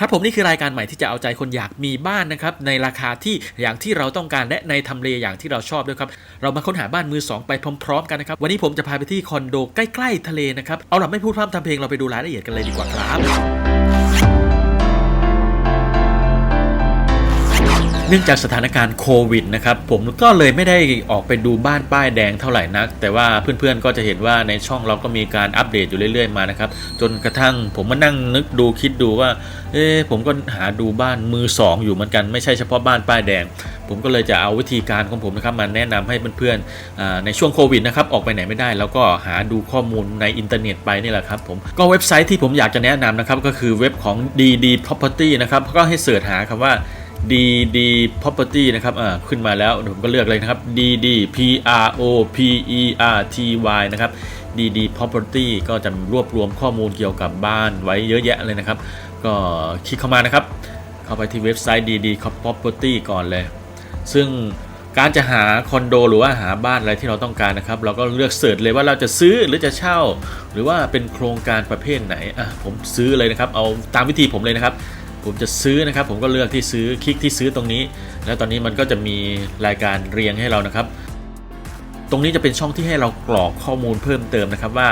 ครับผมนี่คือรายการใหม่ที่จะเอาใจคนอยากมีบ้านนะครับในราคาที่อย่างที่เราต้องการและในทำเลอย่างที่เราชอบด้วยครับเรามาค้นหาบ้านมือสองไปพร้อมๆกันนะครับวันนี้ผมจะพาไปที่คอนโดใกล้ๆทะเลนะครับเอาล่ะไม่พูดพร่ำทำเพลงเราไปดูรายละเอียดกันเลยดีกว่าครับ เนื่องจากสถานการณ์โควิดนะครับผมก็เลยไม่ได้ออกไปดูบ้านป้ายแดงเท่าไหร่นัก แต่ว่าเพื่อนๆก็จะเห็นว่าในช่องเราก็มีการอัปเดตอยู่เรื่อย ๆมานะครับจนกระทั่งผมมานั่งนึกดูคิดดูว่าเอ๊ผมก็หาดูบ้านมือสองอยู่เหมือนกันไม่ใช่เฉพาะบ้านป้ายแดง ผมก็เลยจะเอาวิธีการของผมนะครับมาแนะนำให้เพื่อนๆในช่วงโควิดนะครับออกไปไหนไม่ได้ แล้วก็หาดูข้อมูลในอินเทอร์เน็ตไปนี่แหละครับผมก็เว็บไซต์ที่ผมอยากจะแนะนำนะครับก็คือเว็บของ DD Property นะครับก็ให้เสิร์ชหาคำว่า DD Property นะครับอ่าขึ้นมาแล้วเดี๋ยวผมก็เลือกเลยนะครับ DD P R O P E R T Y นะครับ DD Property ก็จะรวบรวมข้อมูลเกี่ยวกับบ้านไว้เยอะแยะเลยนะครับ ก็คลิกเข้ามานะครับ เข้าไปที่เว็บไซต์ DD Property ก่อนเลย ซึ่งการจะหาคอนโดหรือว่าหาบ้านอะไรที่เราต้องการนะครับ เราก็เลือกเสิร์ชเลยว่าเราจะซื้อหรือจะเช่า หรือว่าเป็นโครงการประเภทไหนอะผมซื้อเลยนะครับ เอาตามวิธีผมเลยนะครับ ผมจะซื้อนะครับ ผมก็เลือกที่ซื้อคลิกที่ซื้อตรงนี้ แล้วตอนนี้มันก็จะมีรายการเรียงให้เรานะครับ ตรงนี้จะเป็นช่องที่ให้เรากรอกข้อมูลเพิ่มเติมนะครับว่า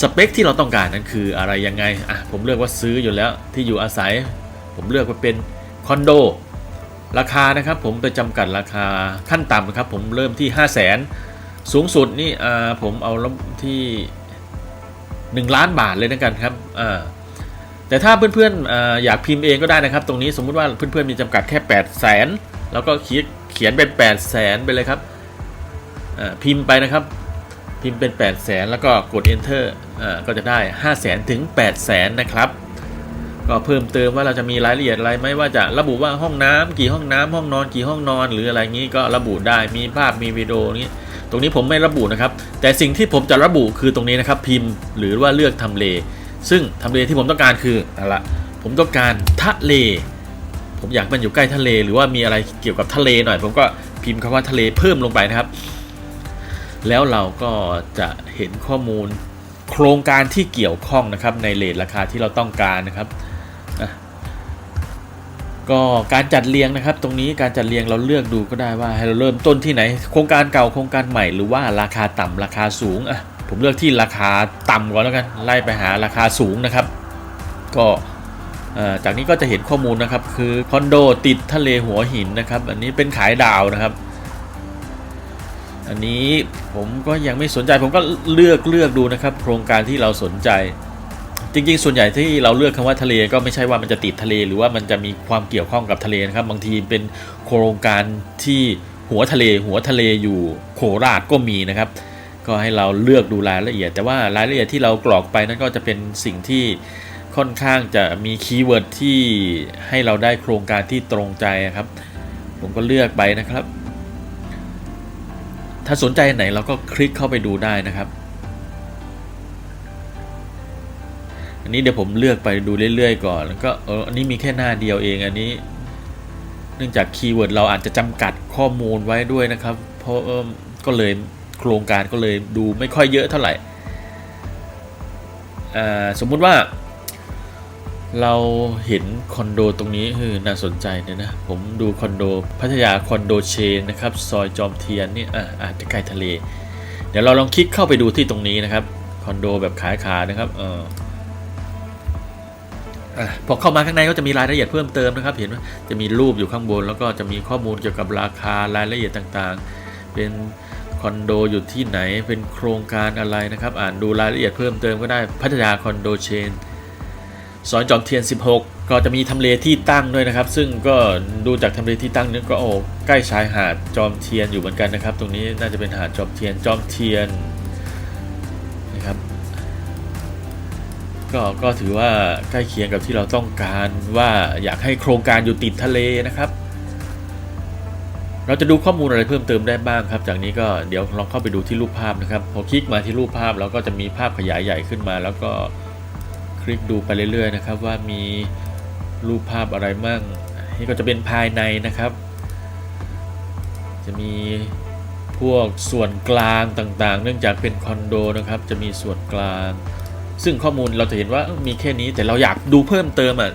สเปคที่เราต้องการนั้นคืออะไรยังไงอะผมเลือกว่าซื้ออยู่แล้วที่อยู่อาศัย ผมเลือกว่าเป็นคอนโดราคานะครับผมไปจำกัดราคาขั้นต่ำนะครับผมเริ่มที่ 5 0 0แสนสูงสุดนี่อ่าผมเอาที่ 1 ล้านบาทเลยนะกันครับอ่า แต่ถ้าเพื่อนๆออยากพิมพ์เองก็ได้นะครับ ตรงนี้สมมุติว่าเพื่อนๆมีจำกัดแค่ 8 0 0แสนแล้วก็เขียนเขียนเป็น 8 0 0แสนไปเลยครับพิมพ์ไปนะครับ พิมพ์เป็น 8 0 0แสนแล้วก็กด enter ก็จะได้ 5 0 0แสนถึง 8 0 0แสนนะครับ ก็เพิ่มเติมว่าเราจะมีรายละเอียดอะไรไหมว่าจะระบุว่าห้องน้ำกี่ห้องน้ำห้องนอน กี่ห้องนอน หรืออะไรงี้ก็ระบุได้มีภาพมีวิดีโอนี้ตรงนี้ผมไม่ระบุนะครับ แต่สิ่งที่ผมจะระบุคือตรงนี้นะครับพิมพ์ หรือว่าเลือกทำเล ซึ่งทำเลที่ผมต้องการคืออะไรละผมต้องการทะเล ผมอยากมันอยู่ใกล้ทะเล หรือว่ามีอะไรเกี่ยวกับทะเลหน่อย ผมก็พิมพ์คำว่าทะเลเพิ่มลงไปนะครับ แล้วเราก็จะเห็นข้อมูลโครงการที่เกี่ยวข้องนะครับในเลทราคาที่เราต้องการนะครับก็การจัดเรียงนะครับ ตรงนี้การจัดเรียงเราเลือกดูก็ได้ว่าให้เราเริ่มต้นที่ไหน โครงการเก่าโครงการใหม่หรือว่าราคาต่ำราคาสูงอะ ผมเลือกที่ราคาต่ำก่อนแล้วกันไล่ไปหาราคาสูงนะครับ ก็จากนี้ก็จะเห็นข้อมูลนะครับ คือคอนโดติดทะเลหัวหินนะครับ อันนี้เป็นขายดาวนะครับ อันนี้ผมก็ยังไม่สนใจผมก็เลือกเลือกดูนะครับ โครงการที่เราสนใจ จริงๆ ส่วนใหญ่ที่เราเลือกคำว่าทะเลก็ไม่ใช่ว่ามันจะติดทะเล หรือว่ามันจะมีความเกี่ยวข้องกับทะเลนะครับ บางทีเป็นโครงการที่หัวทะเล หัวทะเลอยู่โคราชก็มีนะครับ ก็ให้เราเลือกดูรายละเอียด แต่ว่ารายละเอียดที่เรากรอกไปนั่นก็จะเป็นสิ่งที่ค่อนข้างจะมีคีย์เวิร์ดที่ให้เราได้โครงการที่ตรงใจครับ ผมก็เลือกไปนะครับ ถ้าสนใจไหนเราก็คลิกเข้าไปดูได้นะครับ อันนี้เดี๋ยวผมเลือกไปดูเรื่อยๆก่อนแล้วก็เอออันนี้มีแค่หน้าเดียวเองอันนี้ เนื่องจากคีย์เวิร์ดเราอาจจะจำกัดข้อมูลไว้ด้วยนะครับ เพราะก็เลย โครงการก็เลยดูไม่ค่อยเยอะเท่าไหร่สมมุติว่า เราเห็นคอนโดตรงนี้เออน่าสนใจเนี่ยนะ ผมดูคอนโดพัทยาคอนโดเชนนะครับ ซอยจอมเทียนนี่อ่าอาจจะใกล้ทะเล เดี๋ยวเราลองคลิกเข้าไปดูที่ตรงนี้นะครับคอนโดแบบขายขานะครับเออพอเข้ามาข้างในก็จะมีรายละเอียดเพิ่มเติมนะครับ เห็นว่าจะมีรูปอยู่ข้างบน แล้วก็จะมีข้อมูลเกี่ยวกับราคารายละเอียดต่างๆ เป็น คอนโดอยู่ที่ไหนเป็นโครงการอะไรนะครับ อ่านดูรายละเอียดเพิ่มเติมก็ได้พัทยาคอนโดเชนซอยจอมเทียน 16 ก็จะมีทำเลที่ตั้งด้วยนะครับ ซึ่งก็ดูจากทำเลที่ตั้งนี้ก็โอ้ใกล้ชายหาดจอมเทียนอยู่เหมือนกันนะครับ ตรงนี้น่าจะเป็นหาดจอมเทียนจอมเทียนนะครับก็ก็ถือว่าใกล้เคียงกับที่เราต้องการว่าอยากให้โครงการอยู่ติดทะเลนะครับ เราจะดูข้อมูลอะไรเพิ่มเติมได้บ้างครับ จากนี้ก็เดี๋ยวลองเข้าไปดูที่รูปภาพนะครับ พอคลิกมาที่รูปภาพเราก็จะมีภาพขยายใหญ่ขึ้นมา แล้วก็คลิกดูไปเรื่อยๆนะครับ ว่ามีรูปภาพอะไรมั่งนี่ก็จะเป็นภายในนะครับ จะมีพวกส่วนกลางต่างๆ เนื่องจากเป็นคอนโดนะครับ จะมีส่วนกลาง ซึ่งข้อมูลเราจะเห็นว่าเอ้ามีแค่นี้แต่เราอยากดูเพิ่มเติมอะ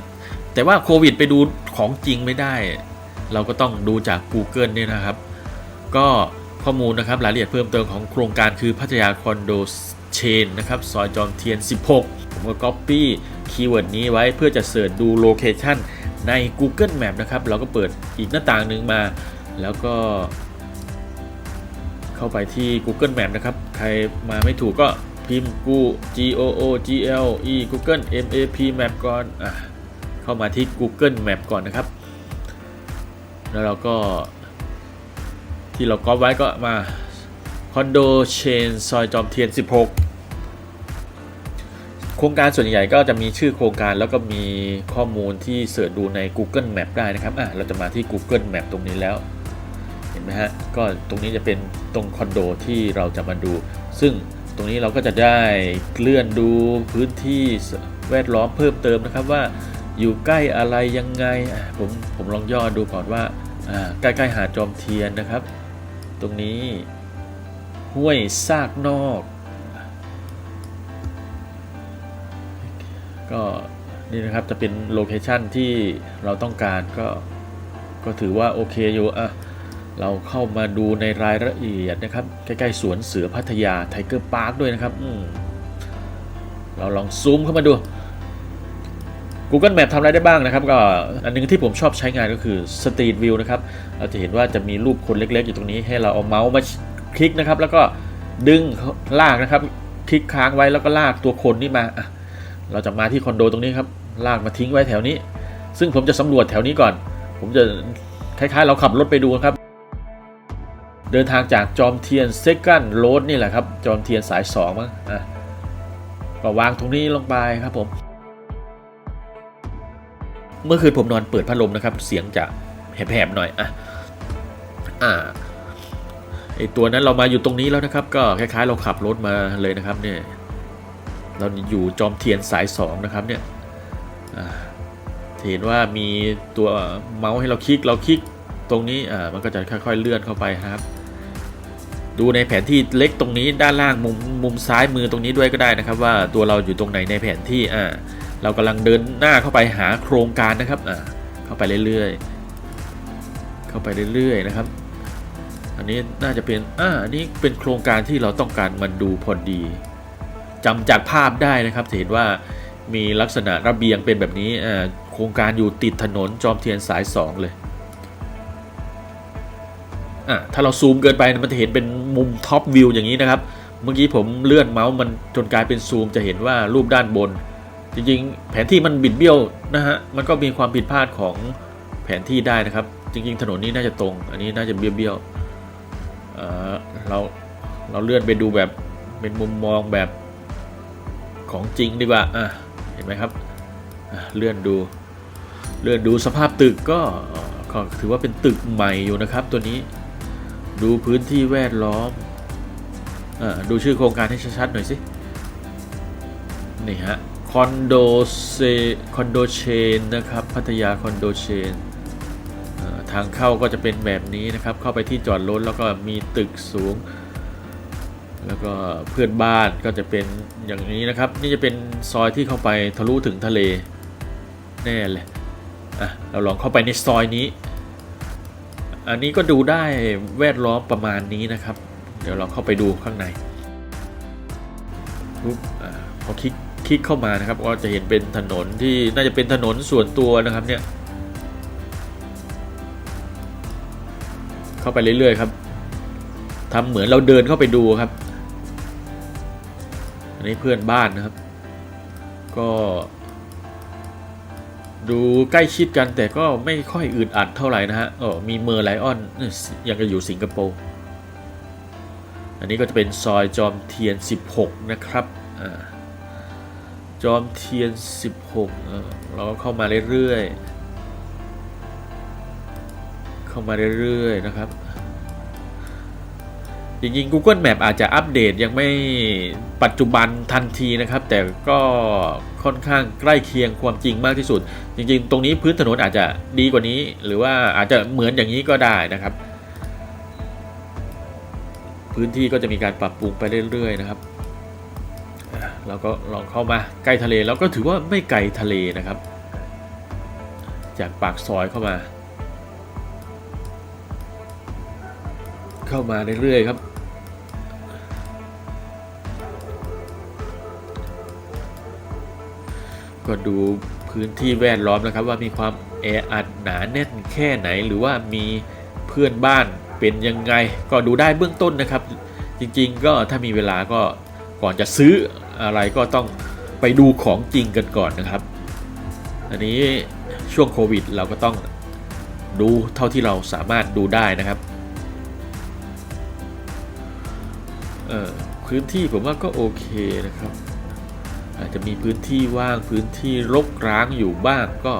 แต่ว่าโควิดไปดูของจริงไม่ได้ เราก็ต้องดูจาก Google เนี่ยนะครับ ก็ข้อมูลนะครับรายละเอียดเพิ่มเติมของโครงการคือพัทยาคอนโดเชนนะครับซอยจอมเทียน 16 ผมก็ Copy คีย์เวิร์ดนี้ไว้เพื่อจะเสิร์ชดูโลเคชันใน Google Map นะครับ เราก็เปิดอีกหน้าต่างหนึ่งมา แล้วก็ เข้าไปที่ Google Map นะครับ ใครมาไม่ถูกก็พิมพ์กู G O O G L E Google M A P Map ก่อนอะเข้ามาที่ Google Map ก่อนนะครับ แล้วเราก็ที่เราก๊อปไว้ก็มาคอนโดเชนซอยจอมเทียน 16 โครงการส่วนใหญ่ก็จะมีชื่อโครงการแล้วก็มีข้อมูลที่เสิร์ชดูใน Google Map ได้นะครับอะเราจะมาที่ Google Map ตรงนี้แล้ว เห็นไหมฮะ ก็ตรงนี้จะเป็นตรงคอนโดที่เราจะมาดู ซึ่งตรงนี้เราก็จะได้เลื่อนดูพื้นที่แวดล้อมเพิ่มเติมนะครับว่า อยู่ใกล้อะไรยังไง ผมผมลองย่อดูก่อนว่าใกล้ๆหาดจอมเทียนนะครับ ตรงนี้ห้วยซากนอก ก็นี่นะครับจะเป็นโลเคชันที่เราต้องการก็ก็ถือว่าโอเคอยู่อะเราเข้ามาดูในรายละเอียดนะครับ ใกล้ๆสวนเสือพัทยาไทเกอร์พาร์คด้วยนะครับเราลองซูมเข้ามาดู Google Map ทำอะไรได้บ้างนะครับก็อันหนึงที่ผมชอบใช้งานก็คือ Street View นะครับเราจะเห็นว่าจะมีรูปคนเล็กๆ อยู่ตรงนี้ให้เราเอาเมาส์มาคลิกนะครับ แล้วก็ดึงลากนะครับ คลิกค้างไว้แล้วก็ลากตัวคนนี่มา เราจะมาที่คอนโดตรงนี้ครับลากมาทิ้งไว้แถวนี้ ซึ่งผมจะสำรวจแถวนี้ก่อน ผมจะคล้ายๆ เราขับรถไปดูครับ เดินทางจากจอมเทียนเซกันโรดนี่แหละครับ จอมเทียนสาย2มั้งอะก็วางตรงนี้ลงไปครับผม เมื่อคืนผมนอนเปิดพัดลมนะครับ เสียงจะแหบๆหน่อยอะอ่าไอตัวนั้นเรามาอยู่ตรงนี้แล้วนะครับ ก็คล้ายๆ เราขับรถมาเลยนะครับเนี่ยเราอยู่จอมเทียนสายสองนะครับเนี่ยเห็นว่ามีตัวเมาส์ให้เราคลิกเราคลิกตรงนี้อ่ามันก็จะค่อยๆเลื่อนเข้าไปครับ ดูในแผนที่เล็กตรงนี้ด้านล่างมุมมุมซ้ายมือตรงนี้ด้วยก็ได้นะครับ ว่าตัวเราอยู่ตรงไหนในแผนที่อ่า เรากำลังเดินหน้าเข้าไปหาโครงการนะครับอ่าเข้าไปเรื่อยๆ เข้าไปเรื่อยๆนะครับ อันนี้น่าจะเป็นอ่าอันนี้เป็นโครงการที่เราต้องการมันดูพอดีจำจากภาพได้นะครับจะเห็นว่ามีลักษณะระเบียงเป็นแบบนี้อ่าโครงการอยู่ติดถนนจอมเทียนสาย 2 เลยอ่าถ้าเราซูมเกินไปมันจะเห็นเป็นมุมท็อปวิวอย่างนี้นะครับ เมื่อกี้ผมเลื่อนเมาส์มันจนกลายเป็นซูมจะเห็นว่ารูปด้านบน จริงๆ แผนที่มันบิดเบี้ยวนะฮะ มันก็มีความผิดพลาดของแผนที่ได้นะครับ จริง ๆ ถนนนี้น่าจะตรง อันนี้น่าจะเบี้ยวๆเเราเราเลื่อนไปดูแบบเป็นมุมมองแบบของจริงดีกว่า อะ เห็นไหมครับ เลื่อนดู เลื่อนดูสภาพตึกก็ก็ถือว่าเป็นตึกใหม่อยู่นะครับตัวนี้ ดูพื้นที่แวดล้อมอ่ดูชื่อโครงการให้ชัดๆหน่อยสิ นี่ฮะ คอนโดเซคอนโดเชนนะครับพัทยาคอนโดเชนทางเข้าก็จะเป็นแบบนี้นะครับ เข้าไปที่จอดรถแล้วก็มีตึกสูง แล้วก็เพื่อนบ้านก็จะเป็นอย่างนี้นะครับ นี่จะเป็นซอยที่เข้าไปทะลุถึงทะเลแน่เลยอะเราลองเข้าไปในซอยนี้ อันนี้ก็ดูได้แวดล้อมประมาณนี้นะครับ เดี๋ยวเราเข้าไปดูข้างในปุ๊บอ่าพอคลิก คลิกเข้ามานะครับก็จะเห็นเป็นถนนที่น่าจะเป็นถนนส่วนตัวนะครับเนี่ยเข้าไปเรื่อยๆครับทำเหมือนเราเดินเข้าไปดูครับ อันนี้เพื่อนบ้านนะครับ ก็ ดูใกล้ชิดกันแต่ก็ไม่ค่อยอึดอัดเท่าไหร่นะฮะอ๋อมีเมอร์ไลออนยังจะอยู่สิงคโปร์อันนี้ก็จะเป็นซอยจอมเทียน 16 นะครับอ่า จอมเทียน 16เอ่อเราก็เข้ามาเรื่อยๆ เข้ามาเรื่อยๆ นะครับ จริงๆ Google Map อาจจะอัปเดตยังไม่ปัจจุบันทันทีนะครับ แต่ก็ค่อนข้างใกล้เคียงความจริงมากที่สุด จริงๆ ตรงนี้พื้นถนนอาจจะดีกว่านี้ หรือว่าอาจจะเหมือนอย่างนี้ก็ได้นะครับ พื้นที่ก็จะมีการปรับปรุงไปเรื่อยๆ นะครับ เราก็ลองเข้ามาใกล้ทะเลแล้วก็ถือว่าไม่ไกลทะเลนะครับ จากปากซอยเข้ามา เข้ามาเรื่อยๆครับ ก็ดูพื้นที่แวดล้อมนะครับว่ามีความแออัดหนาแน่นแค่ไหนหรือว่ามีเพื่อนบ้านเป็นยังไงก็ดูได้เบื้องต้นนะครับ จริงๆก็ถ้ามีเวลาก็ก่อนจะซื้อ อะไรก็ต้องไปดูของจริงกันก่อนนะครับ อันนี้ช่วงโควิดเราก็ต้องดูเท่าที่เราสามารถดูได้นะครับเออพื้นที่ผมว่าก็โอเคนะครับ อาจจะมีพื้นที่ว่างพื้นที่รกร้างอยู่บ้างก็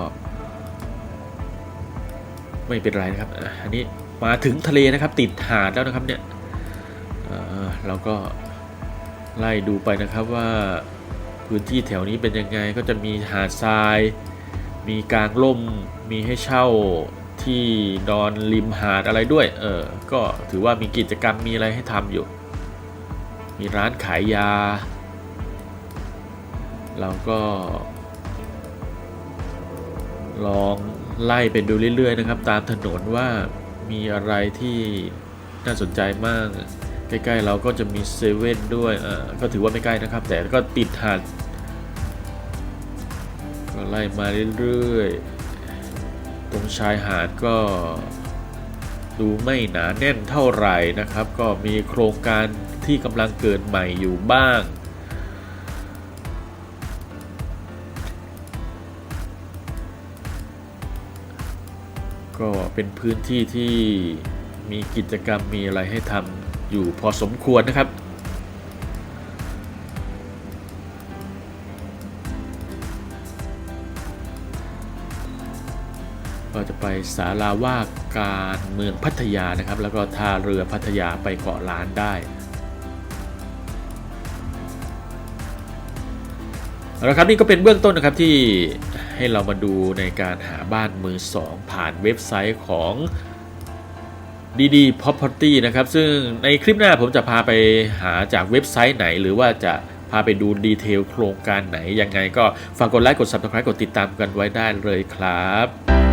ไม่เป็นไรนะครับอันนี้มาถึงทะเลนะครับติดหาดแล้วนะครับเนี่ยเเราก็ ไล่ดูไปนะครับว่าพื้นที่แถวนี้เป็นยังไงก็จะมีหาดทราย มีกลางล่ม มีให้เช่าที่นอนริมหาดอะไรด้วย เออ ก็ถือว่ามีกิจกรรมมีอะไรให้ทำอยู่ มีร้านขายยา เราก็ ลองไล่ไปดูเรื่อยๆนะครับ ตามถนนว่ามีอะไรที่น่าสนใจมาก ใกล้ๆเราก็จะมีเซเว่นด้วยอ่าก็ถือว่าไม่ใกล้นะครับ แต่ก็ติดหาดก็ไล่มาเรื่อยๆ ตรงชายหาดก็ดูไม่หนาแน่นเท่าไหร่นะครับ ก็มีโครงการที่กำลังเกิดใหม่อยู่บ้างก็เป็นพื้นที่ที่มีกิจกรรมมีอะไรให้ทำ อยู่พอสมควรนะครับ ก็จะไปศาลาว่าการเมืองพัทยานะครับ แล้วก็ท่าเรือพัทยาไปเกาะล้านได้เอาละครับนี่ก็เป็นเบื้องต้นนะครับที่ให้เรามาดูในการหาบ้านมือสองผ่านเว็บไซต์ของ ดีดี Property นะครับ ซึ่งในคลิปหน้าผมจะพาไปหาจากเว็บไซต์ไหน หรือว่าจะพาไปดูดีเทลโครงการไหน ยังไงก็ฝากกดไลค์กด Subscribe กดติดตามกันไว้ได้เลยครับ